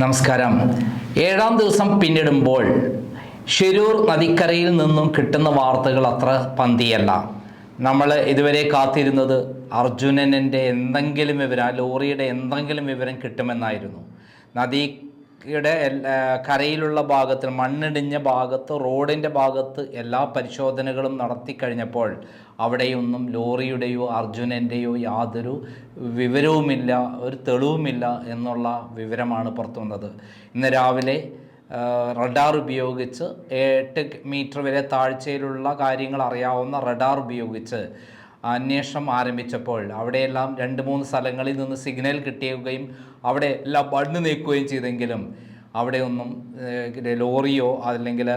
നമസ്കാരം. ഏഴാം ദിവസം പിന്നിടുമ്പോൾ ഷിരൂർ നദിക്കരയിൽ നിന്നും കിട്ടുന്ന വാർത്തകൾ അത്ര പന്തിയല്ല. നമ്മൾ ഇതുവരെ കാത്തിരുന്നത് അർജുനന്റെ എന്തെങ്കിലും വിവരം ആ ലോറിയുടെ എന്തെങ്കിലും വിവരം കിട്ടുമെന്നായിരുന്നു. നദിയുടെ എല്ലാ കരയിലുള്ള ഭാഗത്ത് മണ്ണിടിഞ്ഞ ഭാഗത്ത് റോഡിന്റെ ഭാഗത്ത് എല്ലാ പരിശോധനകളും നടത്തി കഴിഞ്ഞപ്പോൾ അവിടെയൊന്നും ലോറിയുടെയോ അർജുനന്റെയോ യാതൊരു വിവരവുമില്ല ഒരു തെളിവുമില്ല എന്നുള്ള വിവരമാണ് പുറത്തു വന്നത്. ഇന്ന് രാവിലെ റഡാർ ഉപയോഗിച്ച് എട്ട് മീറ്റർ വരെ താഴ്ചയിലുള്ള കാര്യങ്ങൾ അറിയാവുന്ന റഡാർ ഉപയോഗിച്ച് അന്വേഷണം ആരംഭിച്ചപ്പോൾ അവിടെയെല്ലാം രണ്ട് മൂന്ന് സ്ഥലങ്ങളിൽ നിന്ന് സിഗ്നൽ കിട്ടിയുകയും അവിടെ എല്ലാം മണ്ണ് നീക്കുകയും ചെയ്തെങ്കിലും അവിടെ ഒന്നും ലോറിയോ അല്ലെങ്കിൽ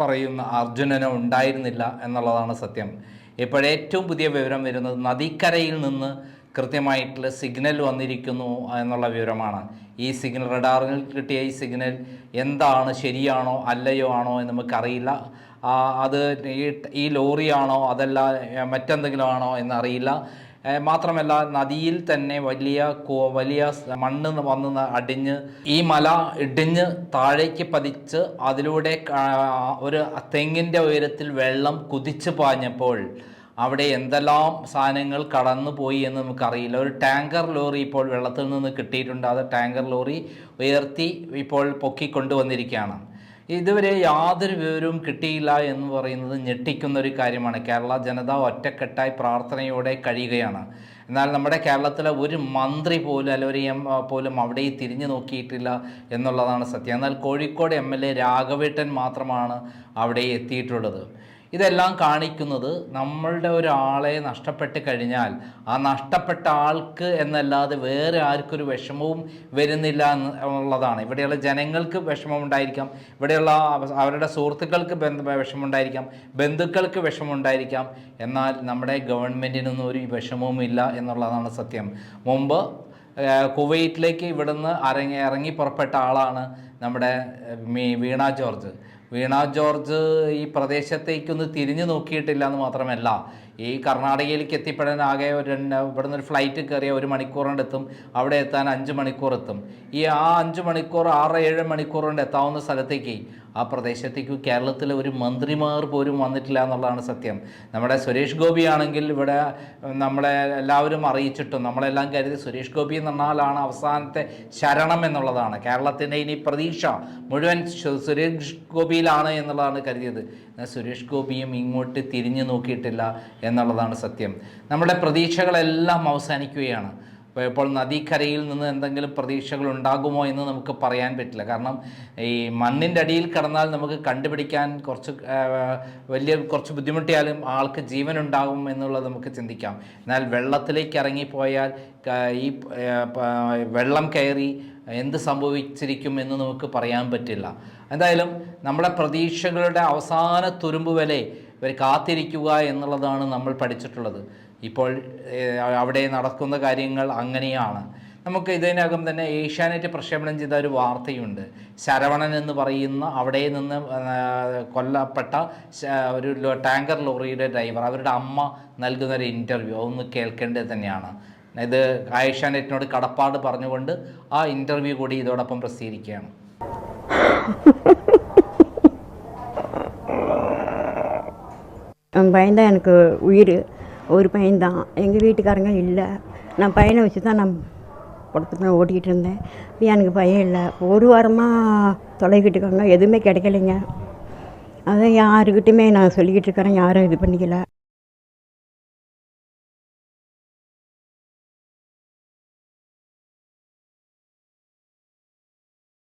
പറയുന്ന അർജുനനോ ഉണ്ടായിരുന്നില്ല എന്നുള്ളതാണ് സത്യം. ഇപ്പോഴേറ്റവും പുതിയ വിവരം വരുന്നത് നദിക്കരയിൽ നിന്ന് കൃത്യമായിട്ടുള്ള സിഗ്നൽ വന്നിരിക്കുന്നു എന്നുള്ള വിവരമാണ്. ഈ സിഗ്നൽ റഡാറിൽ കിട്ടിയ ഈ സിഗ്നൽ എന്താണ് ശരിയാണോ അല്ലയോ ആണോ എന്ന് നമുക്കറിയില്ല. അത് ഈ ഈ ലോറിയാണോ അതല്ല മറ്റെന്തെങ്കിലും ആണോ എന്നറിയില്ല. മാത്രമല്ല നദിയിൽ തന്നെ വലിയ വലിയ മണ്ണ് വന്ന് അടിഞ്ഞ് ഈ മല ഇടിഞ്ഞ് താഴേക്ക് പതിച്ച് അതിലൂടെ ഒരു തെങ്ങിന്റെ ഉയരത്തിൽ വെള്ളം കുതിച്ചു പാഞ്ഞപ്പോൾ അവിടെ എന്തെല്ലാം സാധനങ്ങൾ കടന്നു പോയി എന്ന് നമുക്കറിയില്ല. ഒരു ടാങ്കർ ലോറി ഇപ്പോൾ വെള്ളത്തിൽ നിന്ന് കിട്ടിയിട്ടുണ്ട്. അത് ടാങ്കർ ലോറി ഉയർത്തി ഇപ്പോൾ പൊക്കിക്കൊണ്ടുവന്നിരിക്കുകയാണ്. ഇതുവരെ യാതൊരു വിവരവും കിട്ടിയില്ല എന്ന് പറയുന്നത് ഞെട്ടിക്കുന്ന ഒരു കാര്യമാണ്. കേരള ജനത ഒറ്റക്കെട്ടായി പ്രാർത്ഥനയോടെ കഴിയുകയാണ്. എന്നാൽ നമ്മുടെ കേരളത്തിലെ ഒരു മന്ത്രി പോലും അല്ല ഒരു എം പോലും അവിടെ തിരിഞ്ഞു നോക്കിയിട്ടില്ല എന്നുള്ളതാണ് സത്യം. എന്നാൽ കോഴിക്കോട് എം എൽ എ രാഘവേട്ടൻ മാത്രമാണ് അവിടെ എത്തിയിട്ടുള്ളത്. ഇതെല്ലാം കാണിക്കുന്നത് നമ്മളുടെ ഒരാളെ നഷ്ടപ്പെട്ട് കഴിഞ്ഞാൽ ആ നഷ്ടപ്പെട്ട ആൾക്ക് എന്നല്ലാതെ വേറെ ആർക്കൊരു വിഷമവും വരുന്നില്ല എന്നുള്ളതാണ് ഇവിടെയുള്ള ജനങ്ങൾക്ക് വിഷമമുണ്ടായിരിക്കാം. ഇവിടെയുള്ള അവ- അവരുടെ സുഹൃത്തുക്കൾക്ക് ബന്ധ വിഷമമുണ്ടായിരിക്കാം. ബന്ധുക്കൾക്ക് വിഷമമുണ്ടായിരിക്കാം. എന്നാൽ നമ്മുടെ ഗവൺമെന്റിനൊന്നും ഒരു വിഷമവും ഇല്ല എന്നുള്ളതാണ് സത്യം. മുമ്പ് കുവൈറ്റിലേക്ക് ഇവിടുന്ന് ഇറങ്ങി ഇറങ്ങി പുറപ്പെട്ട ആളാണ് നമ്മുടെ വീണ ജോർജ്. വീണ ജോർജ് ഈ പ്രദേശത്തേക്കൊന്ന് തിരിഞ്ഞു നോക്കിയിട്ടില്ല എന്ന് മാത്രമല്ല. ഈ കർണാടകയിലേക്ക് എത്തിപ്പെടാൻ ആകെ ഒരു ഇവിടുന്ന് ഒരു ഫ്ലൈറ്റ് കയറിയ ഒരു മണിക്കൂർ എത്തും അവിടെ എത്താൻ അഞ്ച് മണിക്കൂർ എത്തും ഈ ആ അഞ്ച് മണിക്കൂർ ആറ് ഏഴ് മണിക്കൂർ എത്താവുന്ന സ്ഥലത്തേക്ക് ആ പ്രദേശത്തേക്ക് കേരളത്തിലെ ഒരു മന്ത്രിമാർ പോലും വന്നിട്ടില്ല എന്നുള്ളതാണ് സത്യം. നമ്മുടെ സുരേഷ് ഗോപി ആണെങ്കിൽ ഇവിടെ നമ്മളെ എല്ലാവരും അറിയിച്ചിട്ടും നമ്മളെല്ലാം കരുതി സുരേഷ് ഗോപി എന്ന് പറഞ്ഞാലാണ് അവസാനത്തെ ശരണം എന്നുള്ളതാണ്. കേരളത്തിന്റെ ഇനി പ്രതീക്ഷ മുഴുവൻ സുരേഷ് ഗോപിയിലാണ് എന്നുള്ളതാണ് കരുതിയത്. സുരേഷ് ഗോപിയും ഇങ്ങോട്ട് തിരിഞ്ഞു നോക്കിയിട്ടില്ല. എന്നുള്ളതാണ് സത്യം. നമ്മുടെ പ്രതീക്ഷകളെല്ലാം അവസാനിക്കുകയാണ്. ഇപ്പോൾ നദീക്കരയിൽ നിന്ന് എന്തെങ്കിലും പ്രതീക്ഷകൾ ഉണ്ടാകുമോ എന്ന് നമുക്ക് പറയാൻ പറ്റില്ല. കാരണം ഈ മണ്ണിന്റെ അടിയിൽ കിടന്നാൽ നമുക്ക് കണ്ടുപിടിക്കാൻ കുറച്ച് വലിയ കുറച്ച് ബുദ്ധിമുട്ടിയാലും ആൾക്ക് ജീവൻ ഉണ്ടാകും എന്നുള്ളത് നമുക്ക് ചിന്തിക്കാം. എന്നാൽ വെള്ളത്തിലേക്ക് ഇറങ്ങിപ്പോയാൽ ഈ വെള്ളം കയറി എന്ത് സംഭവിച്ചിരിക്കും എന്ന് നമുക്ക് പറയാൻ പറ്റില്ല. എന്തായാലും നമ്മുടെ പ്രതീക്ഷകളുടെ അവസാന തുരുമ്പ് വരെ ഇവർ കാത്തിരിക്കുക എന്നുള്ളതാണ് നമ്മൾ പഠിച്ചിട്ടുള്ളത്. ഇപ്പോൾ അവിടെ നടക്കുന്ന കാര്യങ്ങൾ അങ്ങനെയാണ്. നമുക്ക് ഇതിനകം തന്നെ ഏഷ്യാനെറ്റ് പ്രക്ഷേപണം ചെയ്ത ഒരു വാർത്തയുണ്ട്. ശരവണൻ എന്ന് പറയുന്ന അവിടെ നിന്ന് കൊല്ലപ്പെട്ട ഒരു ടാങ്കർ ലോറിയുടെ ഡ്രൈവർ അവരുടെ അമ്മ നൽകുന്ന ഒരു ഇന്റർവ്യൂ ഒന്ന് കേൾക്കേണ്ടത് തന്നെയാണ്. ഇത് ഏഷ്യാനെറ്റിനോട് കടപ്പാട് പറഞ്ഞുകൊണ്ട് ആ ഇന്റർവ്യൂ കൂടി ഇതോടൊപ്പം പ്രസിദ്ധീകരിക്കുകയാണ്. பையன்தான் எனக்கு உயிர். ஒரு பையன்தான் எங்கள் வீட்டுக்காரங்க இல்லை. நான் பையனை வச்சு தான் நான் படத்துக்கு ஓட்டிக்கிட்டு இருந்தேன். இப்போ எனக்கு பையன் இல்லை. ஒரு வாரமாக தொலைக்கிட்டு இருக்காங்க. எதுவுமே கிடைக்கலைங்க. அதான் யாருக்கிட்டையுமே நான் சொல்லிக்கிட்டு இருக்கிறேன். யாரும் இது பண்ணிக்கல.